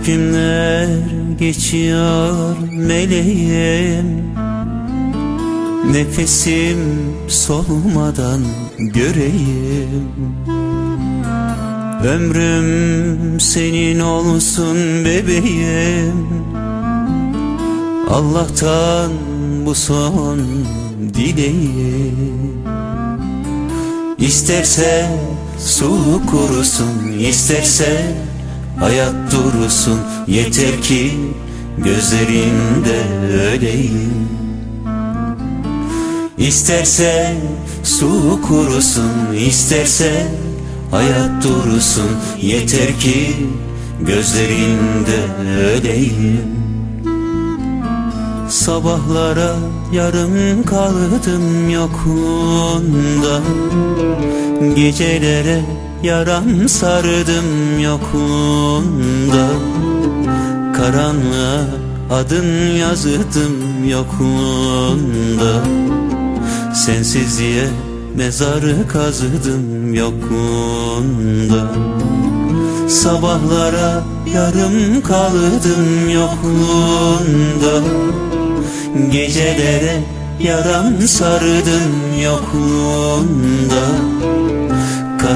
Takvimler geçiyor meleğim. Nefesim solmadan göreyim. Ömrüm senin olsun bebeğim. Allah'tan bu son dileğim. İsterse su kurusun, isterse hayat dursun Yeter ki gözlerinde öleyim. İsterse su kurusun, isterse hayat dursun Yeter ki gözlerinde öleyim. Sabahlara yarım kaldım yokunda Gecelere yaram sardım yokunda. Karanlığa adın yazdım yokunda. Sensizliğe mezarı kazıdım yokunda. Sabahlara yarım kaldım yokluğunda Gecelere yaram sardım yokluğunda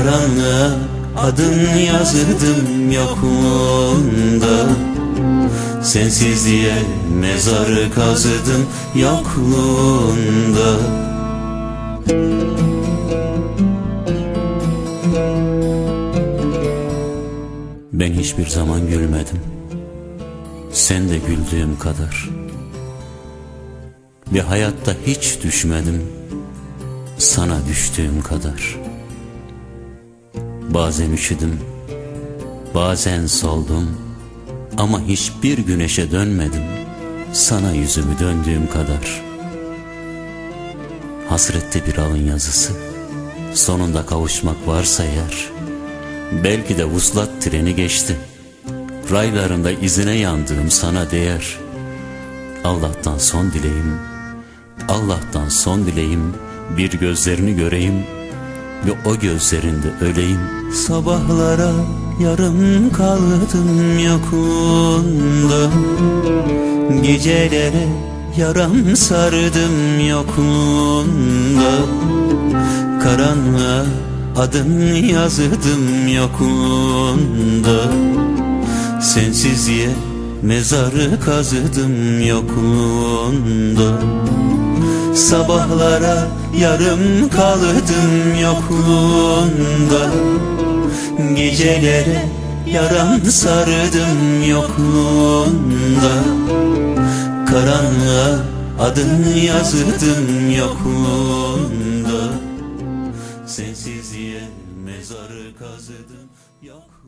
Karanlığa adın yazdım yokluğunda Sensizliğe mezarı kazıdım yokluğunda Ben hiçbir zaman gülmedim. Sen de güldüğüm kadar. Bir hayatta hiç düşmedim. Sana düştüğüm kadar. Bazen üşüdüm. Bazen soldum. Ama hiçbir güneşe dönmedim. Sana yüzümü döndüğüm kadar. Hasrette bir alın yazısı. Sonunda kavuşmak varsa eğer. Belki de vuslat treni geçti. Raylarında izine yandığım sana değer. Allah'tan son dileğim, Allah'tan son dileğim bir gözlerini göreyim ve o gözlerinde öleyim. Sabahlara yarım kaldım yokunda, gecelere yaram sardım yokunda. Karanlığa adın yazdım yokluğunda Sensizliğe mezarı kazıdım yokluğunda Sabahlara yarım kaldım yokluğunda. Gecelere yaram sardım yokluğunda. Karanlığa adın yazdım yokluğunda. Sensizliğe mezarı kazıdım yok